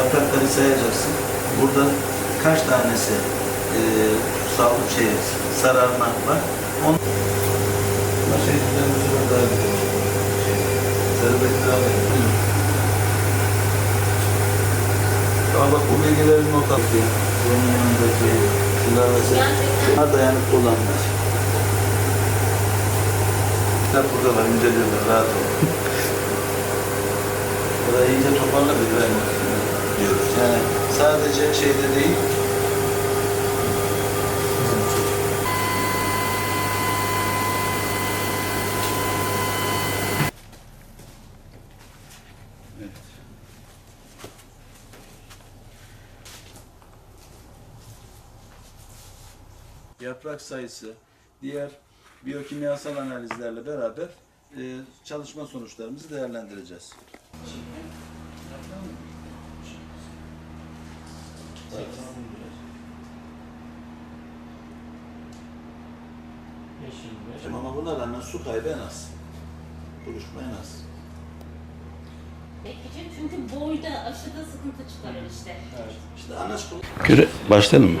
yaprakları sayacaksın. Burada kaç tanesi e, sağlık şey sararma var. On Ama şey düzenli sonra daha bekler alayım. Ama bak bu bilgileri not atıyor. Bunun yanındaki şunlar mesela. Bunlar dayanıklı olanlar. Kitap burada var, inceliyorlar, rahat olun. Burayı iyice toparla bir sadece şeyde değil. Yaprak sayısı, diğer biyokimyasal analizlerle beraber e, çalışma sonuçlarımızı değerlendireceğiz. Ama bunlar rağmen su kaybı en az. Buluşma en az. Bekleyecek çünkü boyda aşıda sıkıntı çıkarır işte. İşte anaç Küre, başlayalım mı?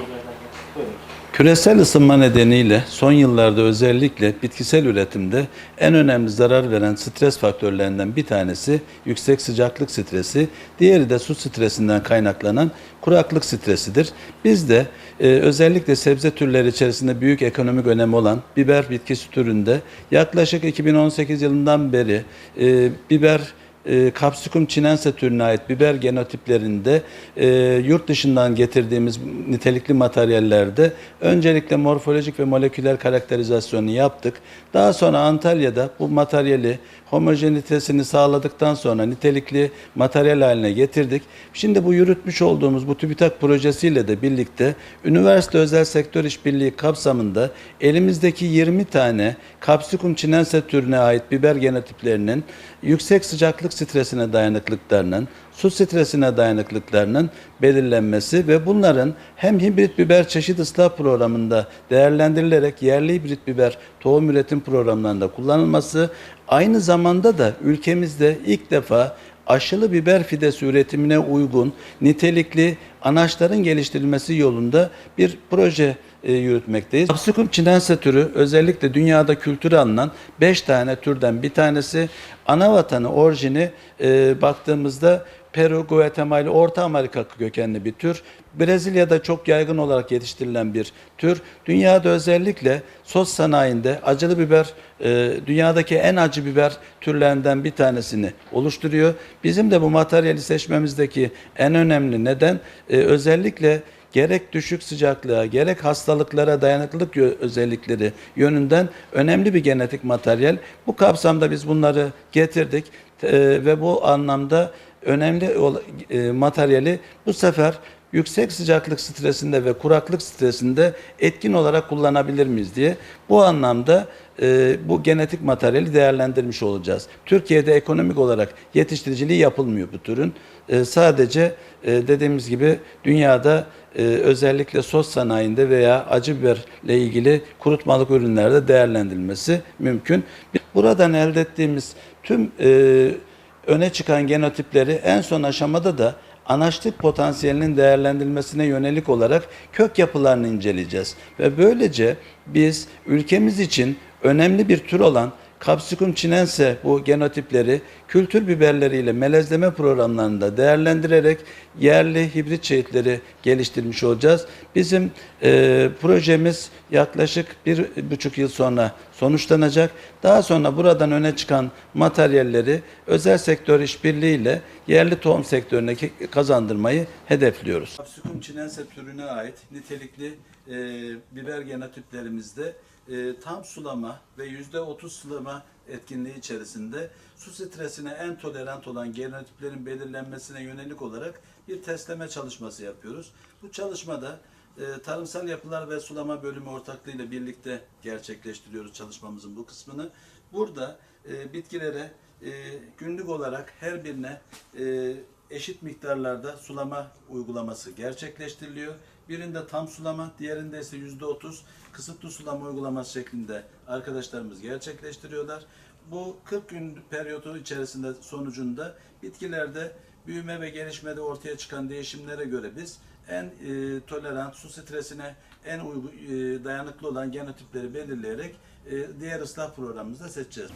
Küresel ısınma nedeniyle son yıllarda özellikle bitkisel üretimde en önemli zarar veren stres faktörlerinden bir tanesi yüksek sıcaklık stresi, diğeri de su stresinden kaynaklanan kuraklık stresidir. Biz de e, özellikle sebze türleri içerisinde büyük ekonomik önemi olan biber bitkisi türünde yaklaşık 2018 yılından beri e, biber e, Capsicum chinense türüne ait biber genotiplerinde e, yurt dışından getirdiğimiz nitelikli materyallerde öncelikle morfolojik ve moleküler karakterizasyonu yaptık. Daha sonra Antalya'da bu materyali homojenitesini sağladıktan sonra nitelikli materyal haline getirdik. Şimdi bu yürütmüş olduğumuz bu TÜBİTAK projesiyle de birlikte üniversite özel sektör işbirliği kapsamında elimizdeki 20 tane Capsicum chinense türüne ait biber genotiplerinin yüksek sıcaklık stresine dayanıklıklarının, su stresine dayanıklıklarının belirlenmesi ve bunların hem hibrit biber çeşit ıslah programında değerlendirilerek yerli hibrit biber tohum üretim programlarında kullanılması, aynı zamanda da ülkemizde ilk defa aşılı biber fidesi üretimine uygun nitelikli anaçların geliştirilmesi yolunda bir proje e, yürütmekteyiz. Capsicum chinense türü özellikle dünyada kültürü alınan 5 tane türden bir tanesi. Ana vatanı, orijini e, baktığımızda Peru, Guatemala, Orta Amerika kökenli bir tür. Brezilya'da çok yaygın olarak yetiştirilen bir tür. Dünyada özellikle sos sanayinde acılı biber, e, dünyadaki en acı biber türlerinden bir tanesini oluşturuyor. Bizim de bu materyali seçmemizdeki en önemli neden e, özellikle gerek düşük sıcaklığa gerek hastalıklara dayanıklılık özellikleri yönünden önemli bir genetik materyal. Bu kapsamda biz bunları getirdik e, ve bu anlamda önemli e, materyali bu sefer yüksek sıcaklık stresinde ve kuraklık stresinde etkin olarak kullanabilir miyiz diye bu anlamda e, bu genetik materyali değerlendirmiş olacağız. Türkiye'de ekonomik olarak yetiştiriciliği yapılmıyor bu türün. E, sadece e, dediğimiz gibi dünyada e, özellikle sos sanayinde veya acı biberle ilgili kurutmalık ürünlerde değerlendirilmesi mümkün. Buradan elde ettiğimiz tüm e, öne çıkan genotipleri en son aşamada da anaçlık potansiyelinin değerlendirilmesine yönelik olarak kök yapılarını inceleyeceğiz. Ve böylece biz ülkemiz için önemli bir tür olan Capsicum chinense bu genotipleri kültür biberleriyle melezleme programlarında değerlendirerek yerli hibrit çeşitleri geliştirmiş olacağız. Bizim e, projemiz yaklaşık bir buçuk yıl sonra sonuçlanacak. Daha sonra buradan öne çıkan materyalleri özel sektör işbirliğiyle yerli tohum sektörüne kazandırmayı hedefliyoruz. Capsicum chinense türüne ait nitelikli e, biber genotiplerimizde e, tam sulama ve yüzde otuz sulama etkinliği içerisinde su stresine en tolerant olan genotiplerin belirlenmesine yönelik olarak bir testleme çalışması yapıyoruz. Bu çalışmada e, tarımsal yapılar ve sulama bölümü ortaklığıyla birlikte gerçekleştiriyoruz çalışmamızın bu kısmını. Burada e, bitkilere e, günlük olarak her birine e, eşit miktarlarda sulama uygulaması gerçekleştiriliyor. Birinde tam sulama, diğerinde ise yüzde otuz kısıtlı sulama uygulaması şeklinde arkadaşlarımız gerçekleştiriyorlar. Bu 40 gün periyodu içerisinde sonucunda bitkilerde büyüme ve gelişmede ortaya çıkan değişimlere göre biz en e, tolerant, su stresine en uygun, e, dayanıklı olan genotipleri belirleyerek e, diğer ıslah programımızda seçeceğiz.